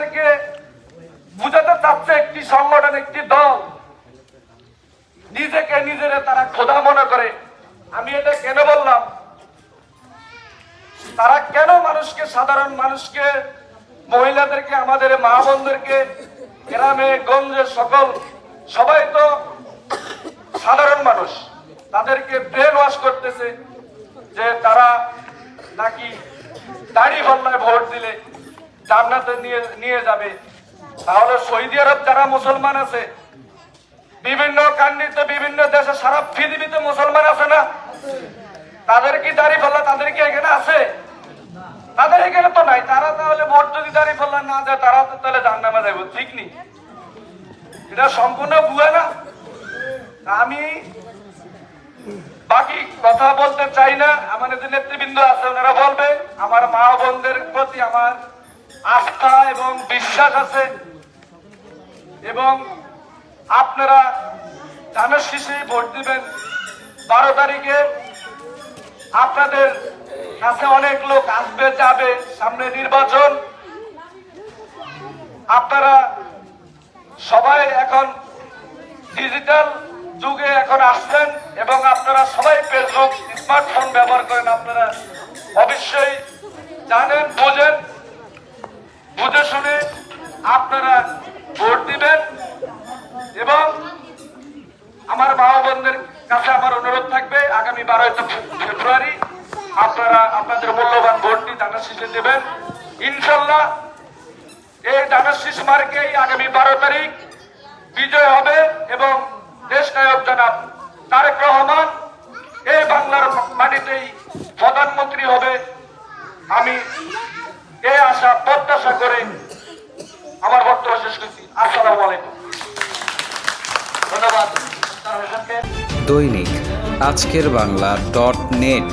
আমাদেরকে বুঝাতে চাচ্ছে একটি সংগঠন, একটি দল। নিজেকে নিজের তারা খোদা মনে করে। আমি এটা কেন বললাম? তারা কেন মানুষকে, সাধারণ মানুষকে, মহিলাদেরকে, আমাদের মা বোনদেরকে, গ্রামে, গঞ্জে, সকল, সবাই তো সাধারণ মানুষ, তাদেরকে ব্রেন ওয়াশ করতেছে যে তারা নাকি দাড়ি পাল্লায় ভোট দিলে। জান্নাতে নিয়ে নিয়ে যাবে। তাহলে সৌদি আরব যারা মুসলমান আছে, বিভিন্ন কান্ডিতে, বিভিন্ন দেশে সারা পৃথিবীতে মুসলমান আছে না? তাদের কি দাড়ি পাল্লা তাদের কি এখানে আছে? তাদের এখানে তো নাই। তারা তাহলে ভোট যদি দাঁড়িয়ে পাল্লা না দেয়, তারা তো তাহলে জান্নামে যাবে ঠিক নি? এটা সম্পূর্ণ ভুয়া না? আমি বাকি কথা বলতে চাই না। আমাদের যে নেতৃবৃন্দ আছে, ওনারা বলবে, আমার মা বোনদের প্রতি আমার আস্থা এবং বিশ্বাস আছে। এবং আপনারা ধানের শীষে ভোট দিবেন। বারো তারিখে আপনাদের কাছে অনেক লোক আসবে, যাবে সামনে নির্বাচন। আপনারা সবাই এখন ডিজিটাল যুগে এখন আসছেন এবং আপনারা সবাই ফেসবুক স্মার্টফোন ব্যবহার করেন। বুঝে শুনে আপনারা ভোট দিবেন এবং আমার মা বোনদের কাছে আমার অনুরোধ থাকবে, আগামী বারোই ফেব্রুয়ারি আপনারা আপনাদের মূল্যবান ভোটটি দানা শীষে দেবেন। ইনশাল্লাহ এই দানা শীষ মার্কেই আগামী বারো তারিখ বিজয় হবে এবং দেশ নায়ক জনাব তারেক রহমান এই বাংলার মাটিতেই প্রধানমন্ত্রী হবে। আমি আশা প্রত্যাশা করে আমার বক্তব্য শেষ করছি। আসসালামু আলাইকুম। ধন্যবাদ। দৈনিক আজকের বাংলা ডট নেট।